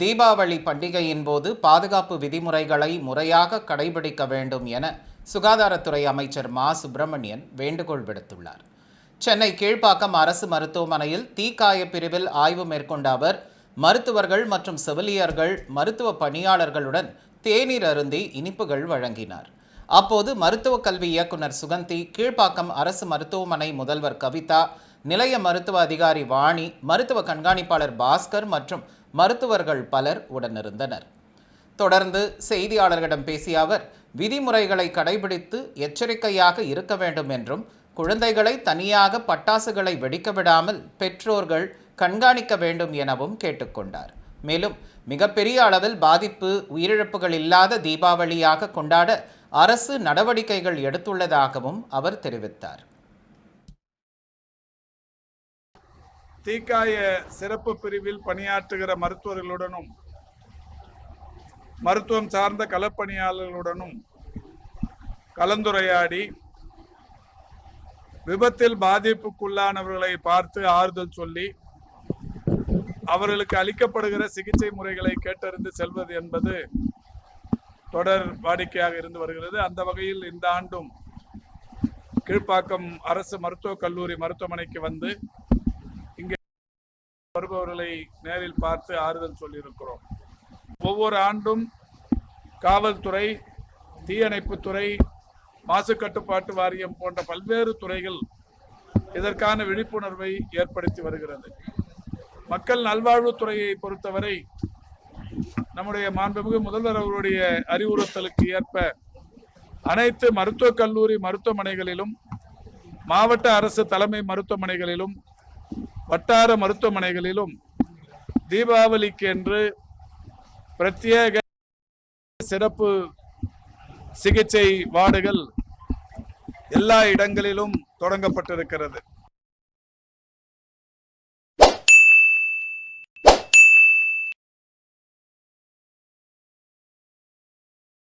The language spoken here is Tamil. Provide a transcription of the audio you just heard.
தீபாவளி பண்டிகையின் போது பாதுகாப்பு விதிமுறைகளை முறையாக கடைபிடிக்க வேண்டும் என சுகாதாரத்துறை அமைச்சர் மா. சுப்பிரமணியன் வேண்டுகோள் விடுத்துள்ளார். சென்னை கீழ்ப்பாக்கம் அரசு மருத்துவமனையில் தீக்காய பிரிவில் ஆய்வு மேற்கொண்ட அவர் மருத்துவர்கள் மற்றும் செவிலியர்கள் மருத்துவ பணியாளர்களுடன் தேநீர் அருந்தி இனிப்புகள் வழங்கினார். அப்போது மருத்துவக் கல்வி இயக்குனர் சுகந்தி கீழ்ப்பாக்கம் அரசு மருத்துவமனை முதல்வர் கவிதா நிலைய மருத்துவ அதிகாரி வாணி மருத்துவ கண்காணிப்பாளர் பாஸ்கர் மற்றும் மருத்துவர்கள் பலர் உடனிருந்தனர். தொடர்ந்து செய்தியாளர்களிடம் பேசிய அவர் விதிமுறைகளை கடைபிடித்து எச்சரிக்கையாக இருக்க வேண்டும் என்றும் குழந்தைகளை தனியாக பட்டாசுகளை வெடிக்க விடாமல் பெற்றோர்கள் கண்காணிக்க வேண்டும் எனவும் கேட்டுக்கொண்டார் மேலும் மிகப்பெரிய அளவில் பாதிப்பு உயிரிழப்புகள் இல்லாத தீபாவளியாக கொண்டாட அரசு நடவடிக்கைகள் எடுத்துள்ளதாகவும் அவர் தெரிவித்தார். தீக்காய சிறப்பு பிரிவில் பணியாற்றுகிற மருத்துவர்களுடனும் மருத்துவம் சார்ந்த களப்பணியாளர்களுடனும் கலந்துரையாடி விபத்தில் பாதிப்புக்குள்ளானவர்களை பார்த்து ஆறுதல் சொல்லி அவர்களுக்கு அளிக்கப்படுகிற சிகிச்சை முறைகளை கேட்டறிந்து செல்வது என்பது தொடர் வாடிக்கையாக இருந்து வருகிறது. அந்த வகையில் இந்த ஆண்டும் கீழ்ப்பாக்கம் அரசு மருத்துவக் கல்லூரி மருத்துவமனைக்கு வந்து வருபவர்களை நேரில் பார்த்து ஆறுதல் சொல்லியிருக்கிறோம். ஒவ்வொரு ஆண்டும் காவல்துறை தீயணைப்புத்துறை மாசு கட்டுப்பாட்டு வாரியம் போன்ற பல்வேறு துறைகள் இதற்கான விழிப்புணர்வை ஏற்படுத்தி வருகிறது. மக்கள் நல்வாழ்வுத்துறையை பொறுத்தவரை நம்முடைய மாண்புமிகு முதல்வர் அவருடைய அறிவுறுத்தலுக்கு ஏற்ப அனைத்து மருத்துவக் கல்லூரி மருத்துவமனைகளிலும் மாவட்ட அரசு தலைமை மருத்துவமனைகளிலும் வட்டார மருத்துவமனைகளிலும் தீபாவளிக்கு என்று பிரத்யேக சிறப்பு சிகிச்சை வார்டுகள் எல்லா இடங்களிலும் தொடங்கப்பட்டிருக்கிறது.